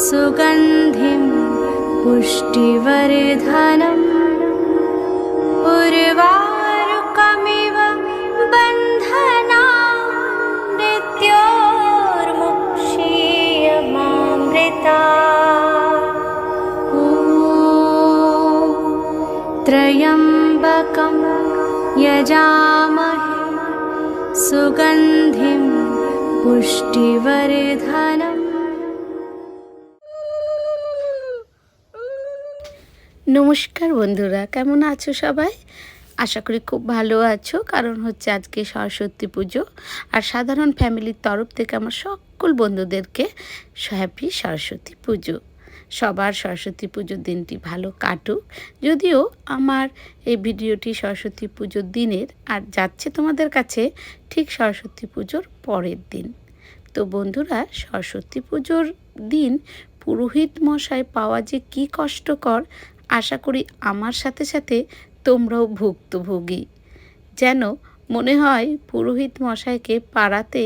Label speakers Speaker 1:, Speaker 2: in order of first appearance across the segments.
Speaker 1: सुगन्धिं पुष्टिवर्धनम् उर्वारुकमिव बन्धना मृत्योर्मुक्षीयमामृता ॐ त्र्यम्बकं यजामहे सुगन्धिं पुष्टिवर्धनम्
Speaker 2: নমস্কার বন্ধুরা, কেমন আছো সবাই? আশা করি খুব ভালো আছো, কারণ হচ্ছে আজকে সরস্বতী পুজো। আর সাধারণ ফ্যামিলির তরফ থেকে আমার সকল বন্ধুদেরকে হ্যাপি সরস্বতী পুজো। সবার সরস্বতী পুজোর দিনটি ভালো কাটুক। যদিও আমার এই ভিডিওটি সরস্বতী পুজোর দিনের, আর যাচ্ছে তোমাদের কাছে ঠিক সরস্বতী পুজোর পরের দিন। তো বন্ধুরা, সরস্বতী পুজোর দিন পুরোহিত মশাই পাওয়া যে কি কষ্টকর আশা করি আমার সাথে সাথে তোমরাও ভুক্তভোগী। যেন মনে হয় পুরোহিত মশাইকে পাড়াতে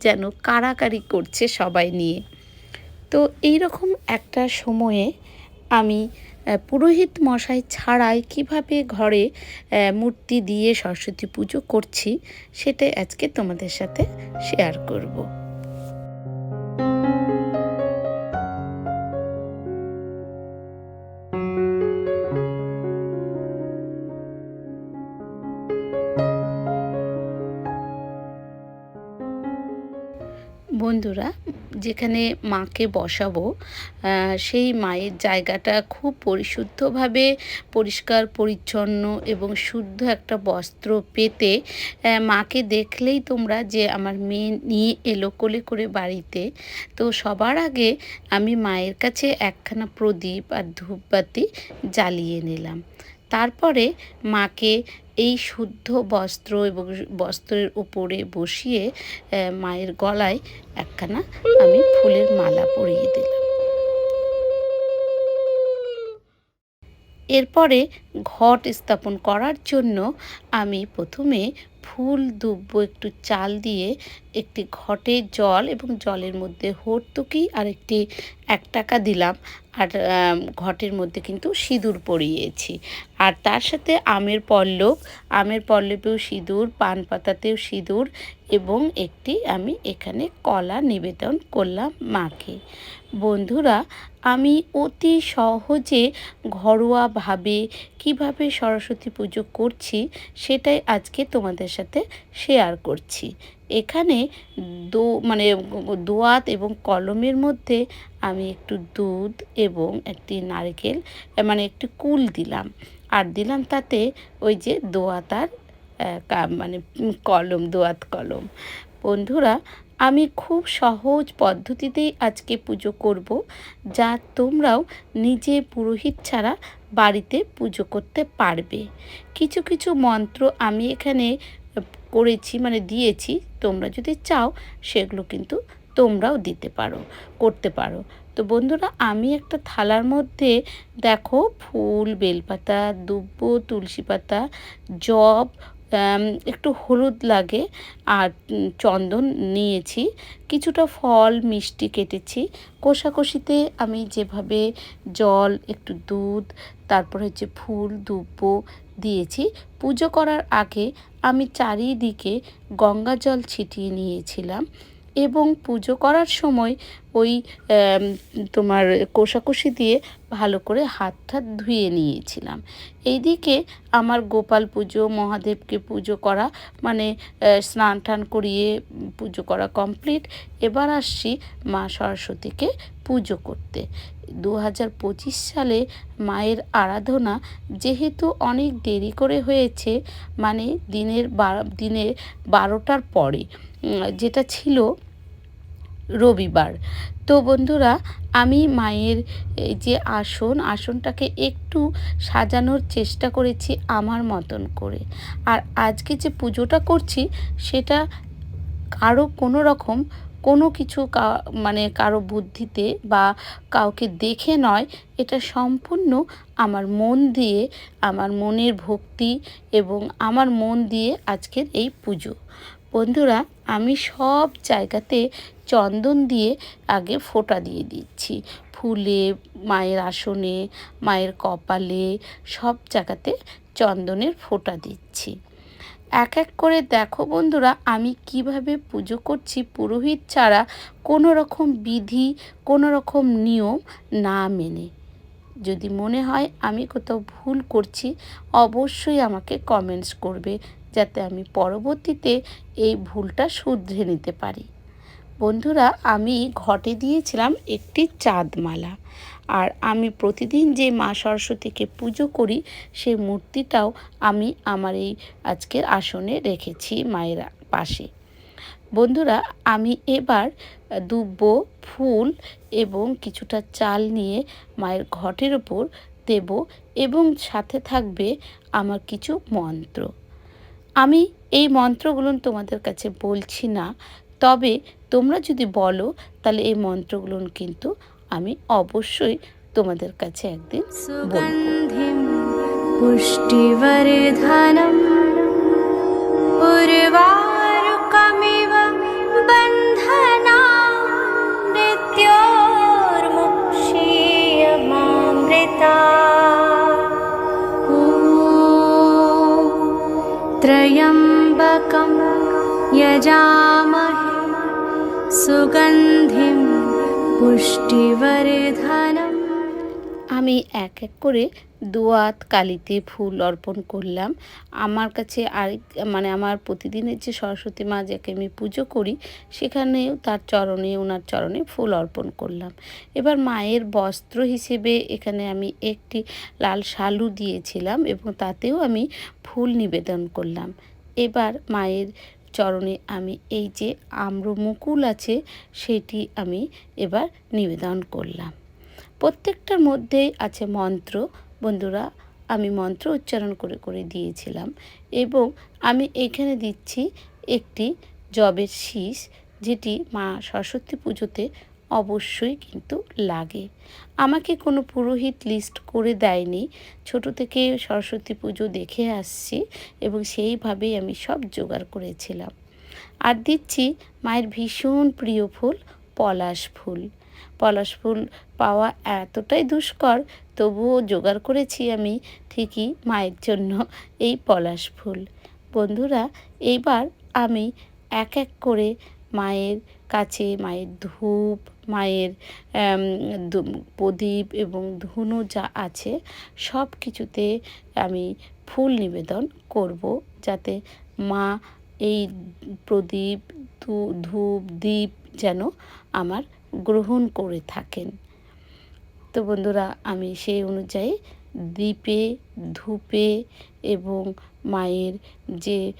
Speaker 2: যেন কারাকারি করছে সবাই নিয়ে। তো এই রকম একটা সময়ে আমি পুরোহিত মশাই ছাড়াই কীভাবে ঘরে মূর্তি দিয়ে সরস্বতী পুজো করছি সেটাই আজকে তোমাদের সাথে শেয়ার করব। বন্ধুরা, যেখানে মাকে বসাবো সেই মায়ের জায়গাটা খুব পরিশুদ্ধভাবে পরিষ্কার, পরিচ্ছন্ন এবং শুদ্ধ একটা বস্ত্র পেতে মাকে দেখলেই তোমরা যে আমার মেয়ে নিয়ে এলো কোলে করে বাড়িতে, তো সবার আগে আমি মায়ের কাছে একখানা প্রদীপ আর ধূপবাতি জ্বালিয়ে নিলাম। তারপরে মাকে এই শুদ্ধ বস্ত্র এবং বস্ত্রের উপরে বসিয়ে মায়ের গলায় একখানা আমি ফুলের মালা পরিয়ে দিলাম। এরপরে ঘট স্থাপন করার জন্য আমি প্রথমে ফুল দুব্ব একটু চাল দিয়ে একটি ঘটে জল এবং জলের মধ্যে হর্তুকি আর একটি এক টাকা দিলাম। আর ঘটের মধ্যে কিন্তু সিঁদুর পরিয়েছি। আর তার সাথে আমের পল্লব, আমের পল্লবেও সিঁদুর, পান পাতাতেও সিঁদুর এবং একটি আমি এখানে কলা নিবেদন করলাম মাকে। বন্ধুরা আমি অতি সহজে ঘরোয়াভাবে কীভাবে সরস্বতী পুজো করছি সেটাই আজকে তোমাদের সাথে শেয়ার করছি। এখানে দো মানে দোয়াত এবং কলমের মধ্যে আমি একটু দুধ এবং একটি নারকেল মানে একটি কুল দিলাম। আর দিলাম তাতে ওই যে দোয়াত আর মানে কলম, দোয়াত কলম। বন্ধুরা আমি খুব সহজ পদ্ধতিতেই আজকে পুজো করব, যা তোমরাও নিজে পুরোহিত ছাড়া বাড়িতে পুজো করতে পারবে। কিছু কিছু মন্ত্র আমি এখানে করেছি মানে দিয়েছি, তোমরা যদি চাও সেগুলো কিন্তু তোমরাও দিতে পারো, করতে পারো। তো বন্ধুরা, আমি একটা থালার মধ্যে দেখো ফুল, বেলপাতা, দুব্ব, তুলসী পাতা জব একটু হলুদ লাগে আর চন্দন নিয়েছি। কিছুটা ফল, মিষ্টি কেটেছি। কষাকষিতে আমি যেভাবে জল, একটু দুধ, তারপর হচ্ছে ফুল, দুব্ব দিয়েছি। পুজো করার আগে আমি চারিদিকে গঙ্গা জল ছিটিয়ে নিয়েছিলাম। এবং পুজো করার সময় ওই তোমার কোষাকুষি দিয়ে ভালো করে হাত টাত ধুয়ে নিয়েছিলাম। এইদিকে আমার গোপাল পুজো, মহাদেবকে পুজো করা মানে স্নান টান করিয়ে পুজো করা কমপ্লিট। এবার আসছি মা সরস্বতীকে পুজো করতে। দু হাজার পঁচিশ সালে মায়ের আরাধনা যেহেতু অনেক দেরি করে হয়েছে মানে দিনের বার, দিনের বারোটার পরে যেটা ছিল রবিবার। তো বন্ধুরা, আমি মায়ের যে আসন, আসনটাকে একটু সাজানোর চেষ্টা করেছি আমার মতন করে। আর আজকে যে পুজোটা করছি, সেটা কারও কোনো রকম কোনো কিছু মানে কারও বুদ্ধিতে বা কাউকে দেখে নয়, এটা সম্পূর্ণ আমার মন দিয়ে, আমার মনের ভক্তি এবং আমার মন দিয়ে আজকের এই পুজো। বন্ধুরা আমি সব জায়গাতে চন্দন দিয়ে আগে ফোঁটা দিয়ে দিচ্ছি। ফুলে, মায়ের আসনে, মায়ের কপালে সব জায়গাতে চন্দনের ফোঁটা দিচ্ছি। এক এক করে দেখো বন্ধুরা, আমি কীভাবে পুজো করছি পুরোহিত ছাড়া কোনো রকম বিধি, কোনো রকম নিয়ম না মেনে। যদি মনে হয় আমি কোথাও ভুল করছি, অবশ্যই আমাকে কমেন্টস করবে। যাতে আমি পরবর্তীতে এই ভুলটা শুধরে নিতে পারি। বন্ধুরা, আমি ঘটে দিয়েছিলাম একটি চাঁদমালা। আর আমি প্রতিদিন যে মা সরস্বতীকে পুজো করি, সেই মূর্তিটাও আমি আমার এই আজকের আসনে রেখেছি মায়ের পাশে। বন্ধুরা, আমি এবার দুব্ব ফুল এবং কিছুটা চাল নিয়ে মায়ের ঘটের ওপর দেব এবং সাথে থাকবে আমার কিছু মন্ত্র। আমি এই মন্ত্রগুলো তোমাদের কাছে বলছি না। তবে তোমরা যদি বলো, তাহলে এই মন্ত্রগুলো কিন্তু আমি অবশ্যই তোমাদের কাছে একদিন
Speaker 1: পুষ্টিবর্ধনম উর্বারুকমিব বন্ধনা মৃত্যোর্মুক্ষীয়মামৃতা त्र्यम्बकं यजामहे सुगन्धिं पुष्टिवर्धनम्
Speaker 2: আমি এক এক করে দোয়াত, কালিতে ফুল অর্পণ করলাম। আমার কাছে আরেক মানে আমার প্রতিদিনের যে সরস্বতী মা যাকে আমি পুজো করি, সেখানেও তার চরণে ওনার চরণে ফুল অর্পণ করলাম। এবার মায়ের বস্ত্র হিসেবে এখানে আমি একটি লাল শালু দিয়েছিলাম এবং তাতেও আমি ফুল নিবেদন করলাম। এবার মায়ের চরণে আমি এই যে আম্রমুকুল আছে, সেটি আমি এবার নিবেদন করলাম। প্রত্যেকটার মধ্যেই আছে মন্ত্র বন্ধুরা, আমি মন্ত্র উচ্চারণ করে করে দিয়েছিলাম এবং আমি এখানে দিচ্ছি একটি জবের শীষ, যেটি মা সরস্বতী পুজোতে অবশ্যই কিন্তু লাগে। আমাকে কোনো পুরোহিত লিস্ট করে দেয়নি। ছোট থেকে সরস্বতী পুজো দেখে আসছি এবং সেইভাবেই আমি সব জোগাড় করেছিলাম। আর দিচ্ছি মায়ের ভীষণ প্রিয় ফুল, পলাশ ফুল। পলাশ ফুল পাওয়া এতটাই দুষ্কর, তবুও জোগাড় করেছি আমি ঠিকই মায়ের জন্য এই পলাশ ফুল। বন্ধুরা, এইবার আমি এক এক করে মায়ের কাছে, মায়ের ধূপ, মায়ের প্রদীপ এবং ধুনো যা আছে সব কিছুতে আমি ফুল নিবেদন করব যাতে মা এই প্রদীপ ধূপ, দীপ যেন আমার গ্রহণ করে থাকেন। তো বন্ধুরা, আমি সেই অনুযায়ী দ্বীপে, ধূপে এবং মায়ের যে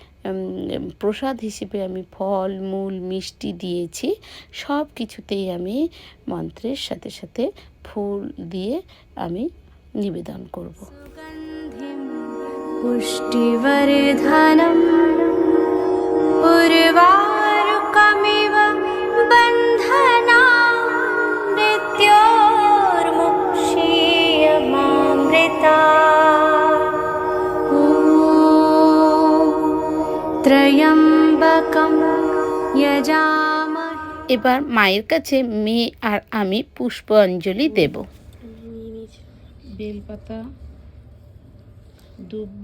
Speaker 2: প্রসাদ হিসেবে আমি ফল, মূল, মিষ্টি দিয়েছি সব কিছুতেই আমি মন্ত্রের সাথে সাথে ফুল দিয়ে আমি নিবেদন করব।
Speaker 1: পুষ্টিবর্ধনম উর্বারুকমিব मृत्योर्मुक्षीयमामृता ॐ त्र्यम्बकं यजामहे
Speaker 2: এবার মায়ের কাছে মেয়ে আর আমি পুষ্পাঞ্জলি দেব বেলপাতা দুব্ব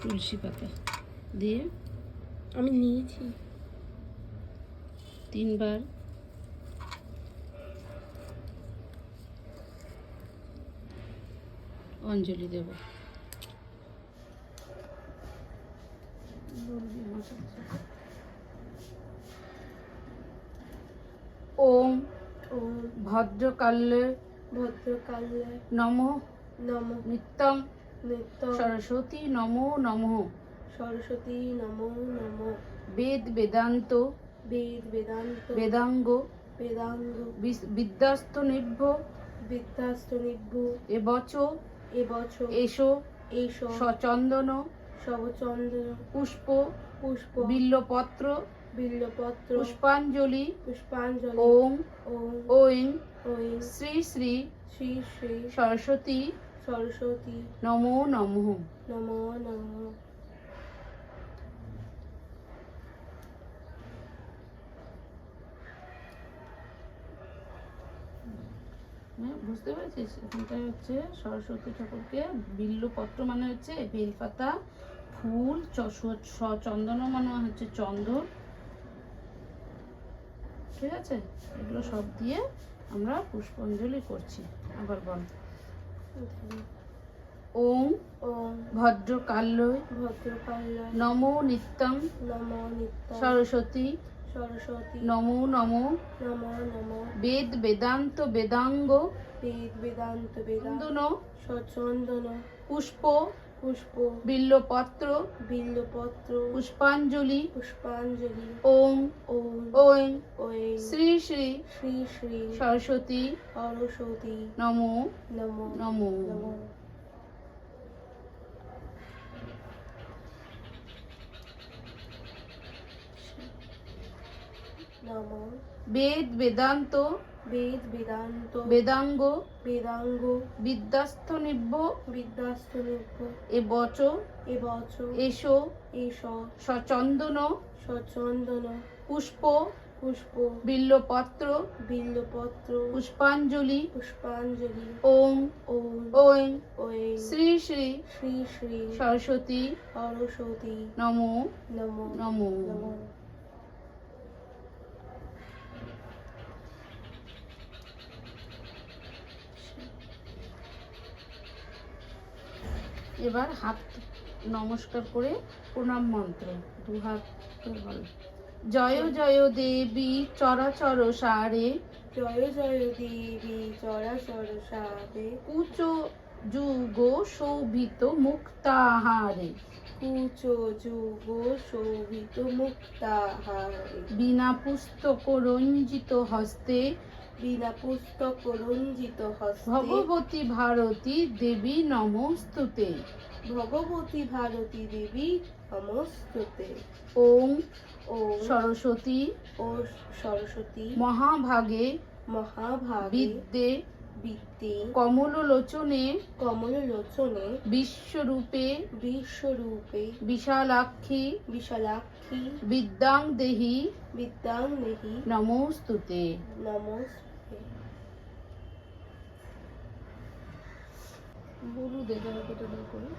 Speaker 2: তুলসী পাতা দিয়ে
Speaker 3: আমি নিয়েছি
Speaker 2: তিনবার অঞ্জলি দেব। ওম
Speaker 3: ও
Speaker 2: ভদ্রকালে
Speaker 3: ভদ্রকালে
Speaker 2: নম
Speaker 3: নম
Speaker 2: নিত্যং
Speaker 3: নিত্য
Speaker 2: সরস্বতী নমো নমঃ।
Speaker 3: সরস্বতী নমো নম।
Speaker 2: বেদ বেদান্ত
Speaker 3: বেদ বেদান্ত
Speaker 2: বেদাঙ্গ
Speaker 3: বেদাঙ্গ
Speaker 2: বিস- বিদ্যাস্ত নিভ্য
Speaker 3: বিদ্যাস্ত নিভ্য
Speaker 2: এবচ
Speaker 3: এবছর
Speaker 2: এসো সচন্দন
Speaker 3: সবচন্দন।
Speaker 2: পুষ্প
Speaker 3: পুষ্প।
Speaker 2: বিল্লপত্র
Speaker 3: বিল্লপত্র।
Speaker 2: পুষ্পাঞ্জলি
Speaker 3: পুষ্পাঞ্জলি।
Speaker 2: ওম
Speaker 3: ওম।
Speaker 2: ঐং
Speaker 3: ওই।
Speaker 2: শ্রী শ্রী
Speaker 3: শ্রী শ্রী
Speaker 2: সরস্বতী
Speaker 3: সরস্বতী।
Speaker 2: নমো নমঃ।
Speaker 3: নমো নমঃ।
Speaker 4: হ্যাঁ বুঝতে পেরেছিস? এখানটায় হচ্ছে সরস্বতী ঠাকুরকে বিল্লপত্র মানে হচ্ছে বেলপাতা ফুল চন্দন মানে হচ্ছে চন্দন। ঠিক আছে? এগুলো সব দিয়ে আমরা পুষ্পাঞ্জলি করছি। আবার বল। ওম ভদ্রকাল্যই
Speaker 3: ভদ্রকাল্যাণ
Speaker 4: নমো নিত্যং
Speaker 3: নম নিত্য
Speaker 4: সরস্বতী
Speaker 3: সরস্বতী।
Speaker 4: নমো নমো।
Speaker 3: নম নম।
Speaker 4: বেদ বেদান্ত বেদাঙ্গ।
Speaker 3: বেদ বেদান্ত বেদান্ত
Speaker 4: চন্দন।
Speaker 3: সচন্দন
Speaker 4: পুষ্প।
Speaker 3: পুষ্প।
Speaker 4: বিল্লপত্র।
Speaker 3: বিল্লপত্র।
Speaker 4: পুষ্পাঞ্জলি।
Speaker 3: পুষ্পাঞ্জলি।
Speaker 4: ওম। ওং
Speaker 3: ওই
Speaker 4: শ্রী শ্রী।
Speaker 3: শ্রী শ্রী।
Speaker 4: সরস্বতী।
Speaker 3: সরস্বতী।
Speaker 4: নমো।
Speaker 3: নম।
Speaker 4: নমো।
Speaker 3: নম। নম
Speaker 4: বেদ বেদান্ত
Speaker 3: বেদ বেদান্ত
Speaker 4: বেদাঙ্গ
Speaker 3: বেদাঙ্গ
Speaker 4: বিদ্যাস্থ নিব্য
Speaker 3: বিদ্যাস্তনিব্য
Speaker 4: এ বচ
Speaker 3: এবছর
Speaker 4: এসো
Speaker 3: এস
Speaker 4: সচন্দন
Speaker 3: সচন্দন
Speaker 4: পুষ্প
Speaker 3: পুষ্প
Speaker 4: বিল্লপত্র
Speaker 3: বিল্লপত্র
Speaker 4: পুষ্পাঞ্জলি
Speaker 3: পুষ্পাঞ্জলি
Speaker 4: ওম
Speaker 3: ওম
Speaker 4: ওং
Speaker 3: ওই
Speaker 4: শ্রী শ্রী
Speaker 3: শ্রী শ্রী
Speaker 4: সরস্বতী
Speaker 3: সরস্বতী
Speaker 4: নমো
Speaker 3: নম
Speaker 4: নমো
Speaker 3: নম
Speaker 4: এবার হাত নমস্কার করে প্রণাম মন্ত্র দু হাত জয় জয় দেবী চরাচর সারে।
Speaker 3: জয় জয় দেবী চরাচর সারে।
Speaker 4: উচ যুগ শোভিত মুক্তাহারে।
Speaker 3: কুচ যুগ শোভিত মুক্তাহারে।
Speaker 4: বিনা পুস্তক রঞ্জিত হস্তে
Speaker 3: বিনা পুস্তক রঞ্জিত হস্তে
Speaker 4: ভগবতী ভারতী দেবী নমস্তুতে।
Speaker 3: ভগবতী ভারতী দেবী নমস্তুতে।
Speaker 4: ওম
Speaker 3: ও
Speaker 4: সরস্বতী
Speaker 3: ও সরস্বতী
Speaker 4: মহাভাগে
Speaker 3: মহাভাবে
Speaker 4: বিদ্যে কমললোচনে
Speaker 3: কমল লোচনে
Speaker 4: বিশ্বরূপে
Speaker 3: বিশ্বরূপে
Speaker 4: বিশালাক্ষী
Speaker 3: বিশালাক্ষী
Speaker 4: বিদ্যাং দেহি
Speaker 3: বিদ্যাং নেহি
Speaker 4: নমস্তুতে।
Speaker 3: নমস্তে
Speaker 4: বলু দে যারা কেটে দিয়ে করে।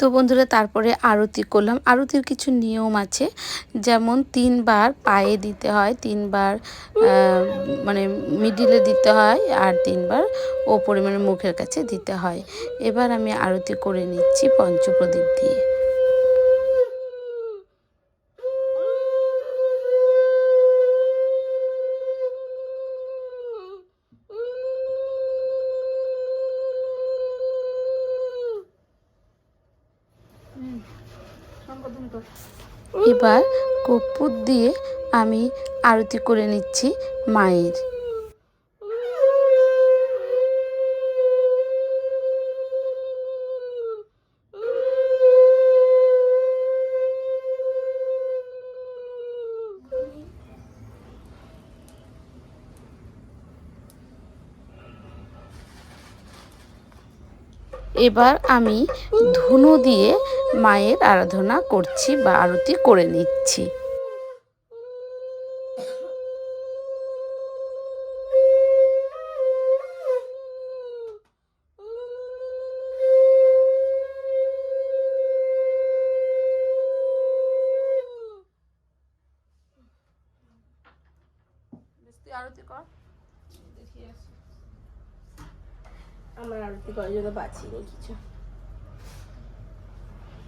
Speaker 2: তো বন্ধুরা, তারপরে আরতি করলাম। আরতির কিছু নিয়ম আছে। যেমন তিনবার পায়ে দিতে হয়, তিনবার মানে মিডিলে দিতে হয় আর তিনবার ওপরে মানে মুখের কাছে দিতে হয়। এবার আমি আরতি করে নিচ্ছি পঞ্চপ্রদীপ দিয়ে। এবার কর্পূর দিয়ে আমি আরতি করে নিচ্ছি মায়ের। এবার আমি ধুনো দিয়ে মায়ের আরাধনা করছি বা আরতি করে নিচ্ছি।
Speaker 4: তুই আরতি কর।
Speaker 3: আমার আরতি করার জন্য বাঁচিনি কিছু কারে বাজানো জানি না তোমার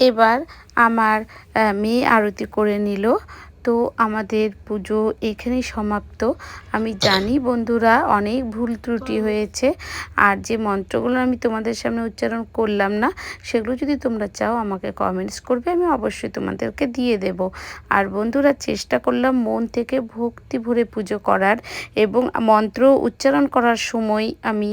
Speaker 2: এবার আমার মেয়ে আরতি করে নিল। তো আমাদের পুজো এখানেই সমাপ্ত। আমি জানি বন্ধুরা অনেক ভুল ত্রুটি হয়েছে, আর যে মন্ত্রগুলো আমি তোমাদের সামনে উচ্চারণ করলাম না, সেগুলো যদি তোমরা চাও আমাকে কমেন্টস করবে, আমি অবশ্যই তোমাদেরকে দিয়ে দেব। আর বন্ধুরা, চেষ্টা করলাম মন থেকে ভক্তি ভরে পুজো করার এবং মন্ত্র উচ্চারণ করার সময় আমি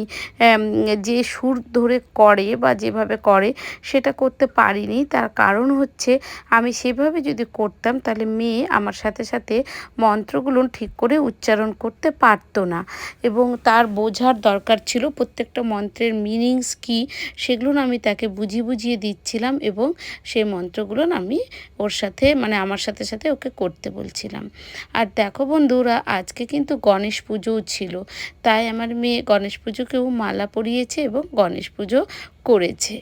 Speaker 2: যে সুর ধরে করে বা যেভাবে করে সেটা করতে পারিনি। তার কারণ হচ্ছে আমি সেভাবে যদি করতাম, তাহলে মেয়ে আমার সাথে সাথে মন্ত্রগুলো ঠিক করে উচ্চারণ করতে পারতো না। এবং তার বোঝার দরকার ছিল প্রত্যেকটা মন্ত্রের মিনিংস কী সেগুলো আমি তাকে বুঝিয়ে বুঝিয়ে দিচ্ছিলাম এবং সেই মন্ত্রগুলো আমি ওর সাথে মানে আমার সাথে সাথে ওকে করতে বলছিলাম। আর দেখো বন্ধুরা, আজকে কিন্তু গণেশ পুজোও ছিল। তাই আমার মেয়ে গণেশ পুজোকেও মালা পরিয়েছে এবং গণেশ পুজো করেছে।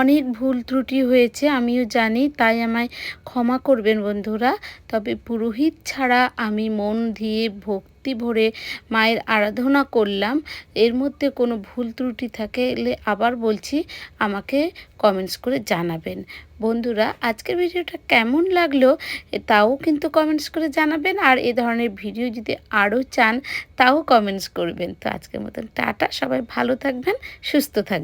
Speaker 2: অনেক ভুল ত্রুটি হয়েছে, আমিও জানি, তাই আমায় ক্ষমা করবেন বন্ধুরা। তবে পুরোহিত ছাড়া আমি মন দিয়ে ভক্তি ভরে মায়ের আরাধনা করলাম। এর মধ্যে কোনো ভুল ত্রুটি থাকে এলে আবার বলছি, আমাকে কমেন্টস করে জানাবেন। বন্ধুরা, আজকের ভিডিওটা কেমন লাগল তাও কিন্তু কমেন্টস করে জানাবেন, আর এ ধরনের ভিডিও যদি আরও চান, তাও কমেন্টস করবেন। তো আজকের মতন টাটা, সবাই ভালো থাকবেন, সুস্থ থাকবেন।